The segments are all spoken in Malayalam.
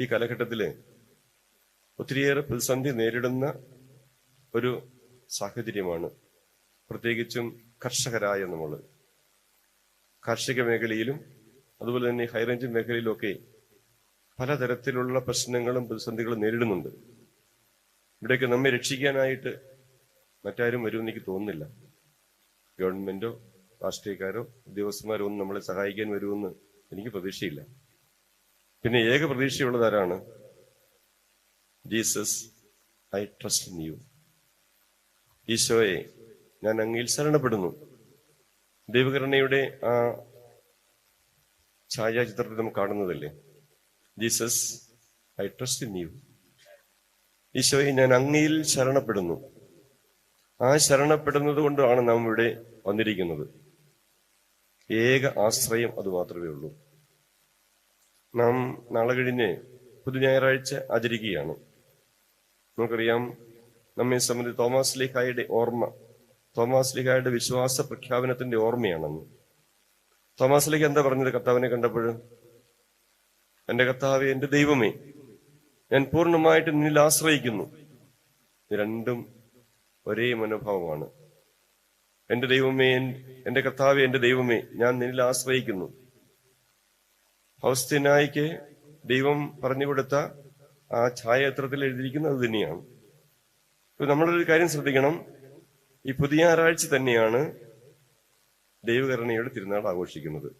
ഈ കാലഘട്ടത്തിൽ ഒത്തിരിയേറെ പ്രതിസന്ധി നേരിടുന്ന ഒരു സാഹചര്യമാണ്. പ്രത്യേകിച്ചും കർഷകരായ നമ്മൾ കാർഷിക മേഖലയിലും അതുപോലെ തന്നെ ഹൈറേഞ്ച് മേഖലയിലൊക്കെ പലതരത്തിലുള്ള പ്രശ്നങ്ങളും പ്രതിസന്ധികളും നേരിടുന്നുണ്ട്. ഇവിടെയൊക്കെ നമ്മെ രക്ഷിക്കാനായിട്ട് മറ്റാരും വരുമെന്ന് എനിക്ക് തോന്നുന്നില്ല. ഗവൺമെന്റോ രാഷ്ട്രീയക്കാരോ ഉദ്യോഗസ്ഥന്മാരോ ഒന്നും നമ്മളെ സഹായിക്കാൻ വരുമെന്ന് എനിക്ക് പ്രതീക്ഷയില്ല. പിന്നെ ഏക പ്രതീക്ഷയുള്ളത് ആരാണ്? Jesus I trust in you. ഈശോയെ ഞാൻ അങ്ങയിൽ ശരണപ്പെടുന്നു. ദൈവകരുണയുടെ ആ ഛായാചിത്രത്തിൽ നമുക്ക് കാണുന്നതല്ലേ? Jesus I trust in you. ഈശോയെ ഞാൻ അങ്ങയിൽ ശരണപ്പെടുന്നു. ആ ശരണപ്പെടുന്നത് കൊണ്ടാണ് നാം ഇവിടെ വന്നിരിക്കുന്നത്. ഏക ആശ്രയം അത് മാത്രമേ ഉള്ളൂ. നാം നാളെ കഴിഞ്ഞ് പുതു ഞായറാഴ്ച ആചരിക്കുകയാണ്. നമുക്കറിയാം നമ്മെ സംബന്ധിച്ച് തോമസ് ലിഹായുടെ ഓർമ്മ തോമസ് ലിഹായുടെ വിശ്വാസ പ്രഖ്യാപനത്തിന്റെ ഓർമ്മയാണെന്ന്. തോമസ് ലിഹ എന്താ പറഞ്ഞത് കർത്താവിനെ കണ്ടപ്പോഴും എന്റെ കർത്താവ് എന്റെ ദൈവമേ ഞാൻ പൂർണമായിട്ട് നിന്നിൽ ആശ്രയിക്കുന്നു. രണ്ടും ഒരേ മനോഭാവമാണ്. എന്റെ ദൈവമേ എന്റെ കർത്താവ് എന്റെ ദൈവമേ ഞാൻ നിന്നിൽ ആശ്രയിക്കുന്നു. ഫൗസ്തീനായിക്ക് ദൈവം പറഞ്ഞു കൊടുത്ത ആ ഛായാചിത്രത്തിൽ എഴുതിയിരിക്കുന്നത് അത് തന്നെയാണ്. ഇപ്പൊ നമ്മളൊരു കാര്യം ശ്രദ്ധിക്കണം. ഈ പുതിയ ഞായറാഴ്ച തന്നെയാണ് ദൈവകരുണയുടെ തിരുനാൾ ആഘോഷിക്കുന്നത്.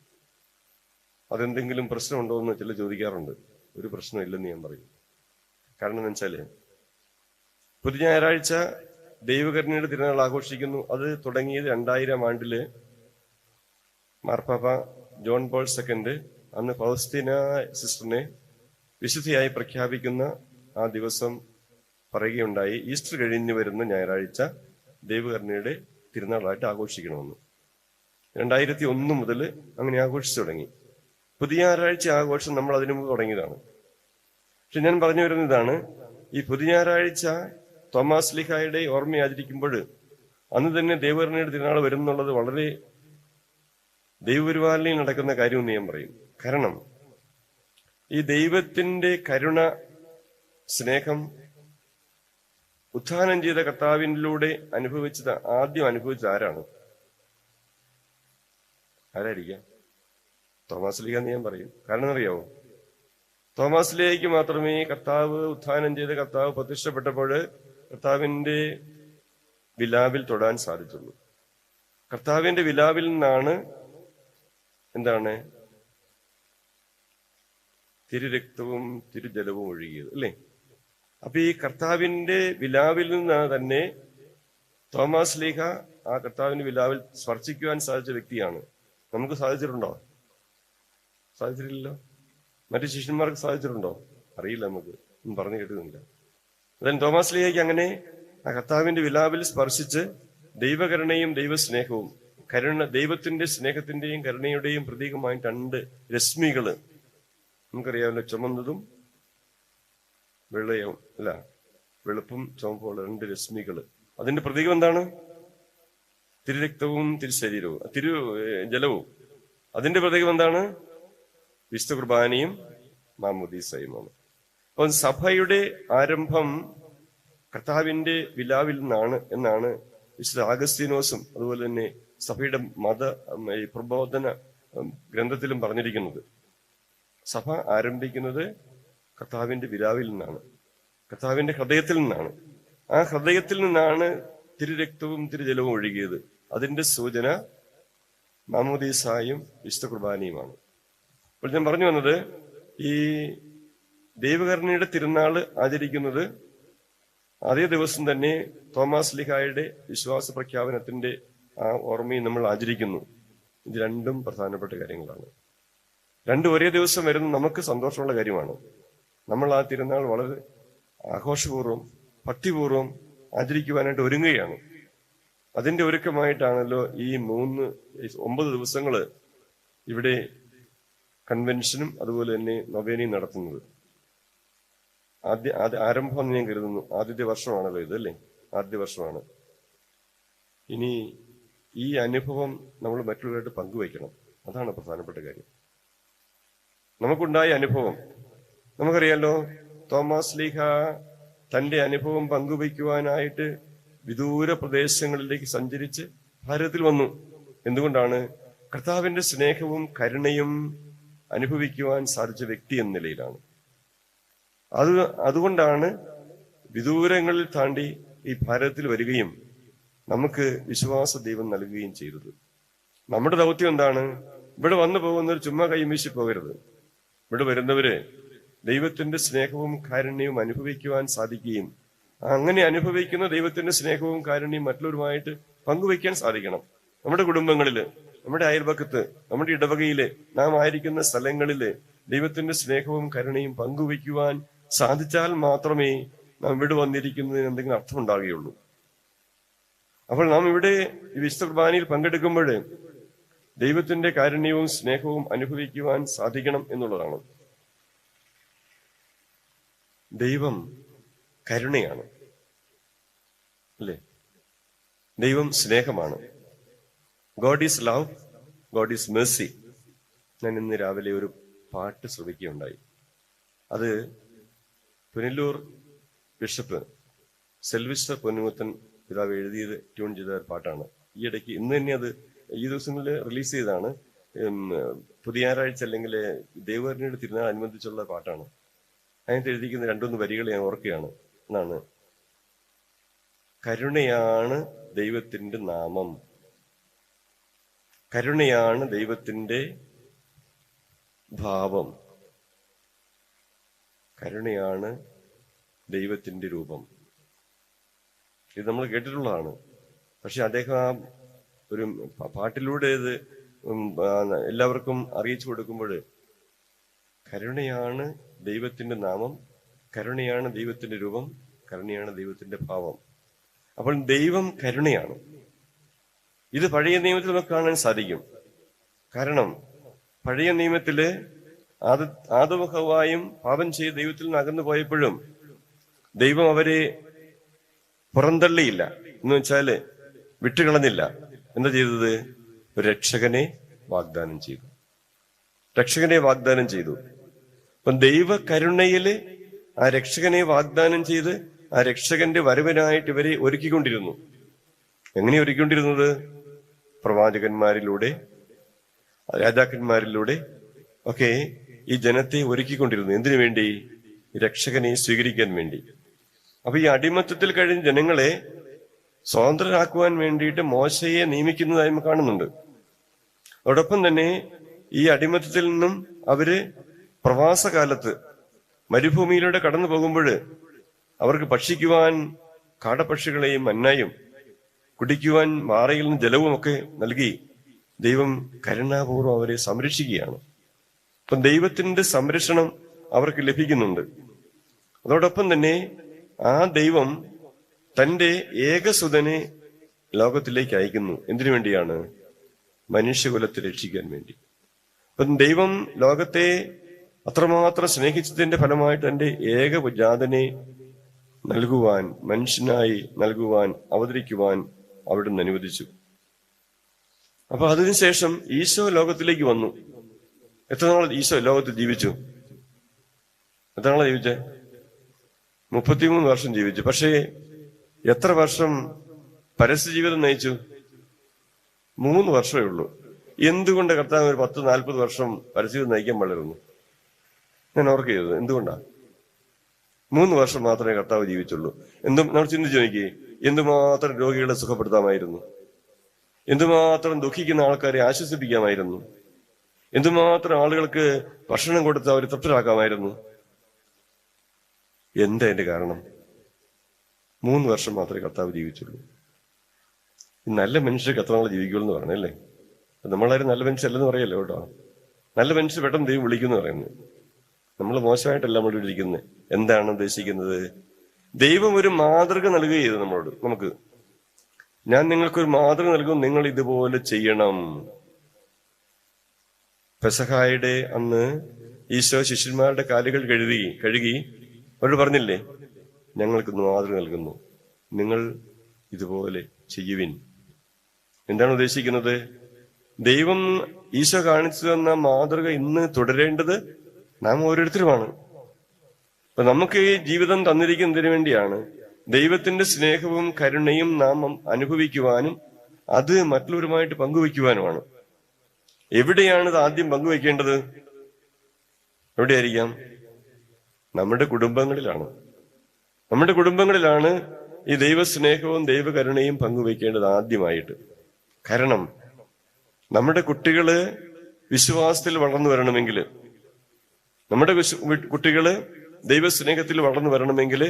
അതെന്തെങ്കിലും പ്രശ്നമുണ്ടോ എന്ന് ചില ചോദിക്കാറുണ്ട്. ഒരു പ്രശ്നമില്ലെന്ന് ഞാൻ പറയും. കാരണം എന്ന് വെച്ചാൽ പുതിയ ഞായറാഴ്ച ദൈവകരുണയുടെ തിരുനാൾ ആഘോഷിക്കുന്നു. അത് തുടങ്ങിയത് രണ്ടായിരം ആണ്ടിൽ മാർപ്പാപ്പ ജോൺ പോൾ സെക്കൻഡ് അന്ന് ഫൗസ്തീന സിസ്റ്ററിനെ വിശുദ്ധിയായി പ്രഖ്യാപിക്കുന്ന ആ ദിവസം പറയുകയുണ്ടായി. ഈസ്റ്റർ കഴിഞ്ഞു വരുന്ന ഞായറാഴ്ച ദൈവകരുണയുടെ തിരുനാളായിട്ട് ആഘോഷിക്കണമെന്ന്. രണ്ടായിരത്തി ഒന്ന് മുതൽ അങ്ങനെ ആഘോഷിച്ചു തുടങ്ങി. പുതിയ ഞായറാഴ്ച ആഘോഷം നമ്മൾ അതിനു മുമ്പ് തുടങ്ങിയതാണ്. പക്ഷെ ഞാൻ പറഞ്ഞു വരുന്നതാണ് ഈ പുതിയ ഞായറാഴ്ച തോമാസ് ലിഹായുടെ ഓർമ്മ ആചരിക്കുമ്പോൾ അന്ന് തന്നെ ദൈവകരുണയുടെ തിരുനാൾ വരുന്നുള്ളത് വളരെ ദൈവപരിപാലനയിൽ നടക്കുന്ന കാര്യമെന്ന് ഞാൻ പറയും. കാരണം ഈ ദൈവത്തിന്റെ കരുണ സ്നേഹം ഉത്ഥാനം ചെയ്ത കർത്താവിനിലൂടെ അനുഭവിച്ചത് ആദ്യം അനുഭവിച്ചത് ആരാണ്? ആരായിരിക്കാം? തോമസ് ലീഗ എന്ന് ഞാൻ പറയും. കാരണം അറിയാവോ? തോമസ് ലിയയ്ക്ക് മാത്രമേ കർത്താവ് ഉത്ഥാനം ചെയ്ത കർത്താവ് പ്രത്യക്ഷപ്പെട്ടപ്പോൾ കർത്താവിന്റെ വിലാവിൽ തൊടാൻ സാധിച്ചുള്ളൂ. കർത്താവിന്റെ വിലാവിൽ നിന്നാണ് എന്താണ്? തിരുരക്തവും തിരുജലവും ഒഴുകിയത് അല്ലേ? അപ്പൊ ഈ കർത്താവിന്റെ വിലാവിൽ നിന്നാണ് തന്നെ തോമസ് ലീഹ ആ കർത്താവിന്റെ വിലാവിൽ സ്പർശിക്കുവാൻ സാധിച്ച വ്യക്തിയാണ്. നമുക്ക് സാധിച്ചിട്ടുണ്ടോ? സാധിച്ചിട്ടില്ലല്ലോ? മറ്റു ശിഷ്യന്മാർക്ക് സാധിച്ചിട്ടുണ്ടോ? അറിയില്ല നമുക്ക്. ഒന്നും പറഞ്ഞു കേട്ടുന്നില്ല അതായത് തോമസ് ലീഹയ്ക്ക് അങ്ങനെ ആ കർത്താവിന്റെ വിലാവിൽ സ്പർശിച്ച് ദൈവകരുണയും ദൈവസ്നേഹവും കരുണ ദൈവത്തിന്റെ സ്നേഹത്തിന്റെയും കരുണയുടെയും പ്രതീകമായി രണ്ട് രശ്മികൾ. നമുക്കറിയാമല്ലോ ചുമന്നതും വെള്ളയും അല്ല വെളുപ്പും ചുമപ്പുള്ള രണ്ട് രശ്മികൾ അതിന്റെ പ്രതീകം എന്താണ്? തിരുരക്തവും തിരുശരീരവും തിരു ജലവും. അതിന്റെ പ്രതീകം എന്താണ്? വിശുദ്ധ കുർബാനയും മാമുദീസയുമാണ് അപ്പം സഭയുടെ ആരംഭം കർത്താവിന്റെ വിലാവിൽ നിന്നാണ് എന്നാണ് വിശുദ്ധ ആഗസ്തീനോസും അതുപോലെ തന്നെ സഭയുടെ മത പ്രബോധന ഗ്രന്ഥത്തിലും പറഞ്ഞിരിക്കുന്നത്. സഭ ആരംഭിക്കുന്നത് കർത്താവിന്റെ വിരാവിൽ നിന്നാണ്. കർത്താവിന്റെ ഹൃദയത്തിൽ നിന്നാണ്. ആ ഹൃദയത്തിൽ നിന്നാണ് തിരുരക്തവും തിരുജലവും ഒഴുകിയത്. അതിന്റെ സൂചന മാമോദീസായും വിശുദ്ധ കുർബാനയുമാണ്. അപ്പോൾ ഞാൻ പറഞ്ഞു വന്നത് ഈ ദൈവകരുണയുടെ തിരുനാൾ ആചരിക്കുന്നത് അതേ ദിവസം തന്നെ തോമസ് ലിഹായുടെ വിശ്വാസ പ്രഖ്യാപനത്തിന്റെ ആ ഓർമ്മയും നമ്മൾ ആചരിക്കുന്നു. ഇത് രണ്ടും പ്രധാനപ്പെട്ട കാര്യങ്ങളാണ്. രണ്ടും ഒരേ ദിവസം വരുന്ന നമുക്ക് സന്തോഷമുള്ള കാര്യമാണ്. നമ്മൾ ആ തിരുനാൾ വളരെ ആഘോഷപൂർവം ഭക്തിപൂർവം ആചരിക്കുവാനായിട്ട് ഒരുങ്ങുകയാണ്. അതിന്റെ ഒരുക്കമായിട്ടാണല്ലോ ഈ മൂന്ന് ഒമ്പത് ദിവസങ്ങൾ ഇവിടെ കൺവെൻഷനും അതുപോലെ തന്നെ നൊവേനയും നടത്തുന്നത്. ആദ്യ ആദ്യ ആരംഭം എന്ന് ഞാൻ കരുതുന്നു. ആദ്യത്തെ വർഷമാണല്ലോ ഇത് അല്ലേ? ആദ്യ വർഷമാണ്. ഇനി ഈ അനുഭവം നമ്മൾ മറ്റുള്ളവരായിട്ട് പങ്കുവയ്ക്കണം. അതാണ് പ്രധാനപ്പെട്ട കാര്യം. നമുക്കുണ്ടായ അനുഭവം. നമുക്കറിയാലോ തോമസ് ലീഹ തന്റെ അനുഭവം പങ്കുവയ്ക്കുവാനായിട്ട് വിദൂര പ്രദേശങ്ങളിലേക്ക് സഞ്ചരിച്ച് ഭാരതത്തിൽ വന്നു. എന്തുകൊണ്ടാണ്? കർത്താവിന്റെ സ്നേഹവും കരുണയും അനുഭവിക്കുവാൻ സാധിച്ച വ്യക്തി എന്ന നിലയിലാണ്. അത് അതുകൊണ്ടാണ് വിദൂരങ്ങളിൽ താണ്ടി ഈ ഭാരതത്തിൽ വരികയും നമുക്ക് വിശ്വാസ ദൈവം നൽകുകയും ചെയ്തത്. നമ്മുടെ ദൗത്യം എന്താണ്? ഇവിടെ വന്നു പോകുന്നവർ ചുമ്മാ കൈവീശി പോകരുത്. ഇവിടെ വരുന്നവര് ദൈവത്തിന്റെ സ്നേഹവും കാരുണ്യവും അനുഭവിക്കുവാൻ സാധിക്കുകയും അങ്ങനെ അനുഭവിക്കുന്ന ദൈവത്തിന്റെ സ്നേഹവും കാരുണ്യവും മറ്റുള്ളവരുമായിട്ട് പങ്കുവയ്ക്കാൻ സാധിക്കണം. നമ്മുടെ കുടുംബങ്ങളിൽ നമ്മുടെ അയൽപക്കത്ത് നമ്മുടെ ഇടവകയിൽ നാം ആയിരിക്കുന്ന സ്ഥലങ്ങളിൽ ദൈവത്തിന്റെ സ്നേഹവും കരുണയും പങ്കുവയ്ക്കുവാൻ സാധിച്ചാൽ മാത്രമേ നാം ഇവിടെ വന്നിരിക്കുന്നതിന് എന്തെങ്കിലും അർത്ഥമുണ്ടാകുകയുള്ളൂ അപ്പോൾ നാം ഇവിടെ ഈ വിശുദ്ധ കുർബാനയിൽ പങ്കെടുക്കുമ്പോൾ ദൈവത്തിന്റെ കാരുണ്യവും സ്നേഹവും അനുഭവിക്കുവാൻ സാധിക്കണം എന്നുള്ളതാണ്. ദൈവം കരുണയാണ്. അല്ലേ? ദൈവം സ്നേഹമാണ്. God is love God is mercy ഞാൻ ഇന്ന് രാവിലെ ഒരു പാട്ട് ശ്രമിക്കുകയുണ്ടായി അത് പുനലൂർ ബിഷപ്പ് സെൽവിസ്റ്റർ പൊന്നുമുത്തൻ പിതാവ് എഴുതിയത് ട്യൂൺ ചെയ്ത പാട്ടാണ്. ഈ ഇടയ്ക്ക് ഇന്ന് തന്നെ അത് ഈ ദിവസങ്ങളിൽ റിലീസ് ചെയ്തതാണ്. പുതിയ ഞായറാഴ്ച അല്ലെങ്കിൽ ദേവകരണിയുടെ തിരുനാൾ അനുബന്ധിച്ചുള്ള പാട്ടാണ്. അതിനകത്ത് എഴുതിക്കുന്ന രണ്ടൊന്ന് വരികൾ ഞാൻ ഓർക്കുകയാണ് എന്നാണ്. കരുണയാണ് ദൈവത്തിന്റെ നാമം. കരുണയാണ് ദൈവത്തിന്റെ ഭാവം. കരുണയാണ് ദൈവത്തിന്റെ രൂപം. ഇത് നമ്മൾ കേട്ടിട്ടുള്ളതാണ്. പക്ഷെ അദ്ദേഹം ആ ഒരു പാട്ടിലൂടെ ഇത് എല്ലാവർക്കും അറിയിച്ചു കൊടുക്കുമ്പോൾ കരുണയാണ് ദൈവത്തിന്റെ നാമം കരുണയാണ് ദൈവത്തിന്റെ രൂപം കരുണയാണ് ദൈവത്തിന്റെ ഭാവം. അപ്പോൾ ദൈവം കരുണയാണ്. ഇത് പഴയ നിയമത്തിൽ നമുക്ക് കാണാൻ സാധിക്കും. കാരണം പഴയ നിയമത്തിൽ ആദ ആദമുഖവായും പാപം ചെയ്ത് ദൈവത്തിൽ നിന്ന് അകന്നു പോയപ്പോഴും ദൈവം അവരെ പുറന്തള്ളിയില്ല. എന്ന് വെച്ചാൽ വിട്ടുകളഞ്ഞില്ല. എന്താ ചെയ്തത്? രക്ഷകനെ വാഗ്ദാനം ചെയ്തു. രക്ഷകനെ വാഗ്ദാനം ചെയ്തു. അപ്പം ദൈവ കരുണയിൽ ആ രക്ഷകനെ വാഗ്ദാനം ചെയ്ത് ആ രക്ഷകന്റെ വരവിനായിട്ട് ഇവരെ ഒരുക്കിക്കൊണ്ടിരുന്നു. എങ്ങനെ ഒരുക്കിക്കൊണ്ടിരുന്നത്? പ്രവാചകന്മാരിലൂടെ രാജാക്കന്മാരിലൂടെ ഒക്കെ ഈ ജനത്തെ ഒരുക്കിക്കൊണ്ടിരുന്നു. എന്തിനു വേണ്ടി? രക്ഷകനെ സ്വീകരിക്കാൻ വേണ്ടി. അപ്പൊ ഈ അടിമത്തത്തിൽ കഴിഞ്ഞ ജനങ്ങളെ സ്വതന്ത്രരാക്കുവാൻ വേണ്ടിയിട്ട് മോശയെ നിയമിക്കുന്നതായി നമ്മൾ കാണുന്നുണ്ട്. അതോടൊപ്പം തന്നെ ഈ അടിമത്തത്തിൽ നിന്നും അവർ പ്രവാസകാലത്ത് മരുഭൂമിയിലൂടെ കടന്നു പോകുമ്പോൾ അവർക്ക് ഭക്ഷിക്കുവാൻ കാടപക്ഷികളെയും മന്നായും കുടിക്കുവാൻ മാറയിൽ നിന്ന് ജലവും ഒക്കെ നൽകി ദൈവം കരുണാപൂർവം അവരെ സംരക്ഷിക്കുകയാണ്. അപ്പൊ ദൈവത്തിന്റെ സംരക്ഷണം അവർക്ക് ലഭിക്കുന്നുണ്ട്. അതോടൊപ്പം തന്നെ ആ ദൈവം തന്റെ ഏകസുതനെ ലോകത്തിലേക്ക് അയക്കുന്നു. എന്തിനു വേണ്ടിയാണ്? മനുഷ്യകുലത്തെ രക്ഷിക്കാൻ വേണ്ടി. അപ്പം ദൈവം ലോകത്തെ അത്രമാത്രം സ്നേഹിച്ചതിന്റെ ഫലമായിട്ട് തന്റെ ഏകജാതനെ നൽകുവാൻ മനുഷ്യനായി നൽകുവാൻ അവതരിക്കുവാൻ അവിടുന്ന് അനുവദിച്ചു. അപ്പൊ അതിനുശേഷം ഈശോ ലോകത്തിലേക്ക് വന്നു. എത്ര നാൾ ഈശോ ലോകത്ത് ജീവിച്ചു? എത്ര നാളെ ജീവിച്ചേ? മുപ്പത്തിമൂന്ന് വർഷം ജീവിച്ചു. പക്ഷേ എത്ര വർഷം പരസ്യ ജീവിതം നയിച്ചു? മൂന്ന് വർഷമേ ഉള്ളൂ. എന്തുകൊണ്ട് കർത്താവ് ഒരു പത്ത് നാൽപ്പത് വർഷം പരസ്യം നയിക്കാൻ വളരുന്നു ഞാൻ ഓർക്കരുത്. എന്തുകൊണ്ടാ? മൂന്ന് വർഷം മാത്രമേ കർത്താവ് ജീവിച്ചുള്ളൂ. എന്തും നമ്മൾ ചിന്തിച്ചു നോക്കി എന്തുമാത്രം രോഗികളെ സുഖപ്പെടുത്താമായിരുന്നു? എന്തുമാത്രം ദുഃഖിക്കുന്ന ആൾക്കാരെ ആശ്വസിപ്പിക്കാമായിരുന്നു? എന്തുമാത്രം ആളുകൾക്ക് ഭക്ഷണം കൊടുത്ത് അവരെ തൃപ്തരാക്കാമായിരുന്നു? എന്താ എന്റെ കാരണം? മൂന്ന് വർഷം മാത്രമേ കർത്താവ് ജീവിച്ചുള്ളൂ. നല്ല മനുഷ്യർ കർത്താവ് ജീവിക്കുള്ളൂ എന്ന് പറഞ്ഞല്ലേ നമ്മളാരും നല്ല മനുഷ്യല്ലെന്ന് പറയല്ലോ കേട്ടോ? നല്ല മനുഷ്യർ പെട്ടെന്ന് ദൈവം വിളിക്കുന്നു പറയുന്നു. നമ്മൾ മോശമായിട്ടല്ല നമ്മൾ ഇരിക്കുന്നത്. എന്താണ് ഉദ്ദേശിക്കുന്നത്? ദൈവം ഒരു മാതൃക നൽകുക ചെയ്തു നമ്മളോട്. നമുക്ക് ഞാൻ നിങ്ങൾക്കൊരു മാതൃക നൽകും നിങ്ങൾ ഇതുപോലെ ചെയ്യണം. പെസഹായുടെ അന്ന് ഈശോ ശിഷ്യന്മാരുടെ കാലുകൾ കഴുകി കഴുകി അവരോട് പറഞ്ഞില്ലേ? ഞങ്ങൾക്ക് മാതൃക നൽകുന്നു. നിങ്ങൾ ഇതുപോലെ ചെയ്യുവിൻ. എന്താണ് ഉദ്ദേശിക്കുന്നത്? ദൈവം ഈശോ കാണിച്ചു തന്ന മാതൃക ഇന്ന് തുടരേണ്ടത് നാം ഓരോരുത്തരുമാണ്. അപ്പൊ നമുക്ക് ഈ ജീവിതം തന്നിരിക്കുന്നതിന് വേണ്ടിയാണ് ദൈവത്തിന്റെ സ്നേഹവും കരുണയും നാം അനുഭവിക്കുവാനും അത് മറ്റുള്ളവരുമായിട്ട് പങ്കുവെക്കുവാനുമാണ് എവിടെയാണ് ഇത് ആദ്യം പങ്കുവെക്കേണ്ടത് എവിടെയായിരിക്കാം? നമ്മുടെ കുടുംബങ്ങളിലാണ്. നമ്മുടെ കുടുംബങ്ങളിലാണ് ഈ ദൈവസ്നേഹവും ദൈവകരുണയും പങ്കുവയ്ക്കേണ്ടത് ആദ്യമായിട്ട്. കാരണം നമ്മുടെ കുട്ടികൾ വിശ്വാസത്തിൽ വളർന്നു വരണമെങ്കിൽ നമ്മുടെ കുട്ടികൾ ദൈവസ്നേഹത്തിൽ വളർന്നു വരണമെങ്കിൽ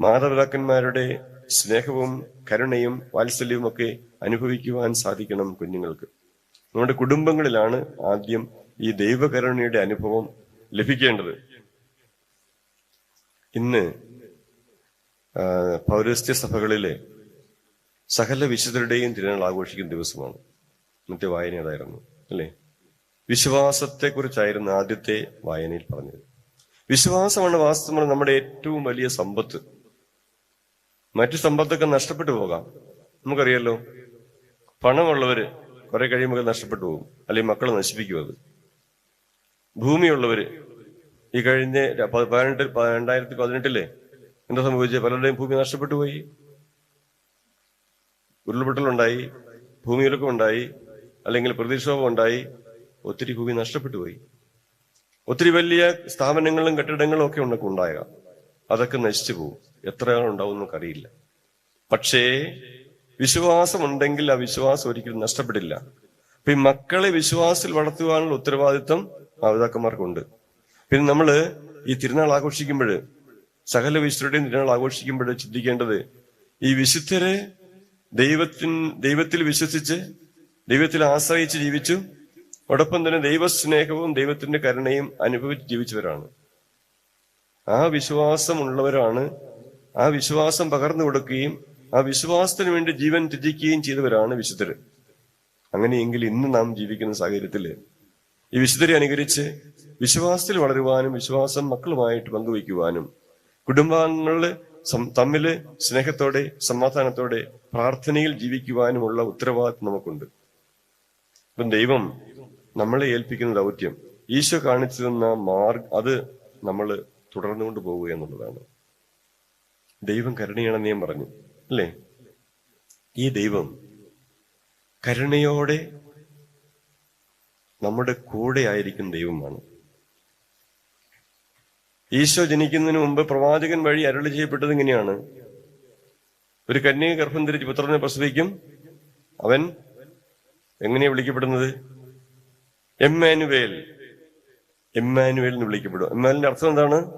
മാതാപിതാക്കന്മാരുടെ സ്നേഹവും കരുണയും വാത്സല്യവും ഒക്കെ അനുഭവിക്കുവാൻ സാധിക്കണം കുഞ്ഞുങ്ങൾക്ക്. നമ്മുടെ കുടുംബങ്ങളിലാണ് ആദ്യം ഈ ദൈവകരുണയുടെ അനുഭവം ലഭിക്കേണ്ടത്. ഇന്ന് പൗരസ്ത്യ സഭകളിലെ സകല വിശുദ്ധരുടെയും തിരുനാൾ ആഘോഷിക്കുന്ന ദിവസമാണ്. ഇന്നത്തെ വായന അതായിരുന്നു അല്ലേ? വിശ്വാസത്തെക്കുറിച്ചായിരുന്നു ആദ്യത്തെ വായനയിൽ പറഞ്ഞത്. വിശ്വാസമാണ് വാസ്തവമാണ് നമ്മുടെ ഏറ്റവും വലിയ സമ്പത്ത്. മറ്റു സമ്പത്തൊക്കെ നഷ്ടപ്പെട്ടു പോകാം. നമുക്കറിയാലോ പണമുള്ളവര് കുറെ കഴിയുമ്പോൾ നഷ്ടപ്പെട്ടു പോകും. അല്ലെങ്കിൽ മക്കളെ നശിപ്പിക്കും അത്. ഭൂമിയുള്ളവര് ഈ കഴിഞ്ഞ പതിനെട്ട് രണ്ടായിരത്തി പതിനെട്ടിലെ എന്താ സംഭവിച്ചത് പലരുടെയും ഭൂമി നഷ്ടപ്പെട്ടു പോയി. ഉരുൾപൊട്ടലുണ്ടായി ഉണ്ടായി അല്ലെങ്കിൽ പ്രതിക്ഷോഭം ഉണ്ടായി ഒത്തിരി ഭൂമി നഷ്ടപ്പെട്ടു പോയി. ഒത്തിരി വലിയ സ്ഥാപനങ്ങളും കെട്ടിടങ്ങളും ഒക്കെ ഉണ്ടൊക്കെ ഉണ്ടായ അതൊക്കെ നശിച്ചു പോകും. എത്ര ഉണ്ടാവും നമുക്കറിയില്ല. പക്ഷേ വിശ്വാസമുണ്ടെങ്കിൽ ആ വിശ്വാസം ഒരിക്കലും നഷ്ടപ്പെടില്ല. അപ്പൊ ഈ മക്കളെ വിശ്വാസത്തിൽ വളർത്തുവാനുള്ള ഉത്തരവാദിത്വം മാതാപിതാക്കന്മാർക്കുണ്ട്. പിന്നെ നമ്മൾ ഈ തിരുനാൾ ആഘോഷിക്കുമ്പോൾ സകല വിശുദ്ധരുടെയും തിരുനാൾ ആഘോഷിക്കുമ്പോൾ ചിന്തിക്കേണ്ടത് ഈ വിശുദ്ധരെ ദൈവത്തിൻ ദൈവത്തിൽ വിശ്വസിച്ച് ദൈവത്തിൽ ആശ്രയിച്ച് ജീവിച്ചു ഒടൊപ്പം തന്നെ ദൈവസ്നേഹവും ദൈവത്തിന്റെ കരുണയും അനുഭവിച്ച് ജീവിച്ചവരാണ്. ആ വിശ്വാസമുള്ളവരാണ് ആ വിശ്വാസം പകർന്നു കൊടുക്കുകയും ആ വിശ്വാസത്തിന് വേണ്ടി ജീവൻ ത്യജിക്കുകയും ചെയ്തവരാണ് വിശുദ്ധർ അങ്ങനെയെങ്കിൽ ഇന്ന് നാം ജീവിക്കുന്ന സാഹചര്യത്തിൽ ഈ വിശുദ്ധരെ അനുകരിച്ച് വിശ്വാസത്തിൽ വളരുവാനും വിശ്വാസം മക്കളുമായിട്ട് പങ്കുവയ്ക്കുവാനും കുടുംബാംഗങ്ങളിൽ തമ്മിൽ സ്നേഹത്തോടെ സമാധാനത്തോടെ പ്രാർത്ഥനയിൽ ജീവിക്കുവാനുമുള്ള ഉത്തരവാദിത്വം നമുക്കുണ്ട്. അപ്പം ദൈവം നമ്മളെ ഏൽപ്പിക്കുന്ന ദൗത്യം ഈശോ കാണിച്ചു തന്ന മാർഗ് അത് നമ്മൾ തുടർന്നുകൊണ്ട് പോവുക എന്നുള്ളതാണ്. ദൈവം കരുണയാണെന്ന് ഞാൻ പറഞ്ഞു അല്ലേ? ഈ ദൈവം കരുണയോടെ നമ്മുടെ കൂടെ ആയിരിക്കുന്ന ദൈവമാണ്. ഈശോ ജനിക്കുന്നതിന് മുമ്പ് പ്രവാചകൻ വഴി അരളി ചെയ്യപ്പെട്ടത് ഇങ്ങനെയാണ്. ഒരു കന്യക ഗർഭം ധരിച്ച് പുത്രനെ പ്രസവിക്കും. അവൻ എങ്ങനെയാ വിളിക്കപ്പെടുന്നത്? എമ്മാനുവേൽ. എമ്മാനുവേൽ എന്ന് വിളിക്കപ്പെടും. എമ്മാനുവിന്റെ അർത്ഥം എന്താണ്?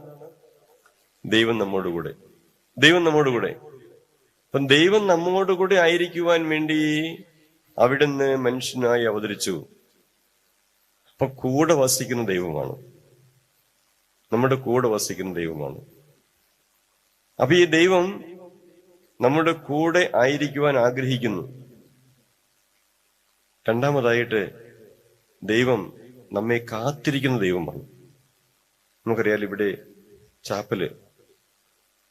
ദൈവം നമ്മോട് കൂടെ. ദൈവം നമ്മോട് കൂടെ. അപ്പം ദൈവം നമ്മോട് കൂടെ ആയിരിക്കുവാൻ വേണ്ടി അവിടുന്ന് മനുഷ്യനായി അവതരിച്ചു. അപ്പൊ കൂടെ വസിക്കുന്ന ദൈവമാണ്. നമ്മുടെ കൂടെ വസിക്കുന്ന ദൈവമാണ്. അപ്പൊ ഈ ദൈവം നമ്മുടെ കൂടെ ആയിരിക്കുവാൻ ആഗ്രഹിക്കുന്നു. രണ്ടാമതായിട്ട് ദൈവം നമ്മെ കാത്തിരിക്കുന്ന ദൈവമാണ്. നമുക്കറിയാലോ ഇവിടെ ചാപ്പൽ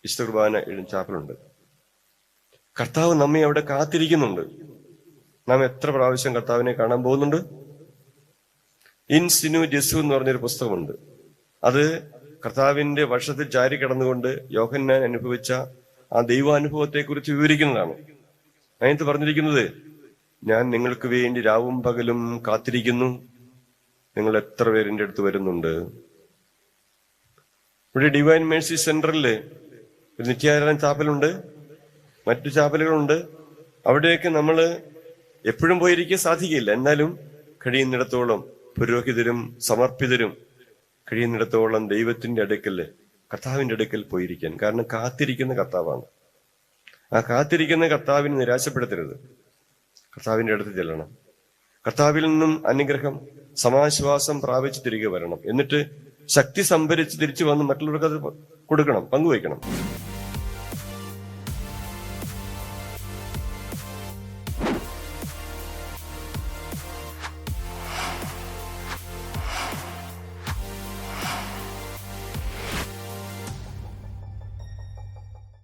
വിശുദ്ധ കുർബാന എഴുതുന്ന ചാപ്പലുണ്ട്. കർത്താവ് നമ്മെ അവിടെ കാത്തിരിക്കുന്നുണ്ട്. നാം എത്ര പ്രാവശ്യം കർത്താവിനെ കാണാൻ പോകുന്നുണ്ട്? ഇൻ സിനു ജെസു എന്ന് പറഞ്ഞൊരു പുസ്തകമുണ്ട്. അത് കർത്താവിന്റെ വർഷത്തിൽ ചാരി കിടന്നുകൊണ്ട് യോഹന്നാൻ അനുഭവിച്ച ആ ദൈവാനുഭവത്തെ കുറിച്ച് വിവരിക്കുന്നതാണ്. അതിനകത്ത് പറഞ്ഞിരിക്കുന്നത് ഞാൻ നിങ്ങൾക്ക് വേണ്ടി രാവും പകലും കാത്തിരിക്കുന്നു. നിങ്ങൾ എത്ര പേരിന്റെ അടുത്ത് വരുന്നുണ്ട്? ഇവിടെ ഡിവൈൻ മേഴ്സി സെന്ററിൽ ഒരു നിത്യാരായണ ചാപ്പലുണ്ട് മറ്റു ചാപ്പലുകളുണ്ട്. അവിടെയൊക്കെ നമ്മൾ എപ്പോഴും പോയിരിക്കാൻ സാധിക്കില്ല എന്നാലും കഴിയുന്നിടത്തോളം പുരോഹിതരും സമർപ്പിതരും കഴിയുന്നിടത്തോളം ദൈവത്തിന്റെ അടുക്കൽ കർത്താവിന്റെ അടുക്കൽ പോയിരിക്കാൻ. കാരണം കാത്തിരിക്കുന്ന കർത്താവാണ്. ആ കാത്തിരിക്കുന്ന കർത്താവിനെ നിരാശപ്പെടുത്തരുത്. കർത്താവിന്റെ അടുത്ത് ചെല്ലണം. കർത്താവിൽ നിന്നും അനുഗ്രഹം സമാശ്വാസം പ്രാപിച്ച് തിരികെ വരണം. എന്നിട്ട് ശക്തി സംഭരിച്ച് തിരിച്ചു വന്ന് മറ്റുള്ളവർക്ക് അത് കൊടുക്കണം പങ്കുവയ്ക്കണം.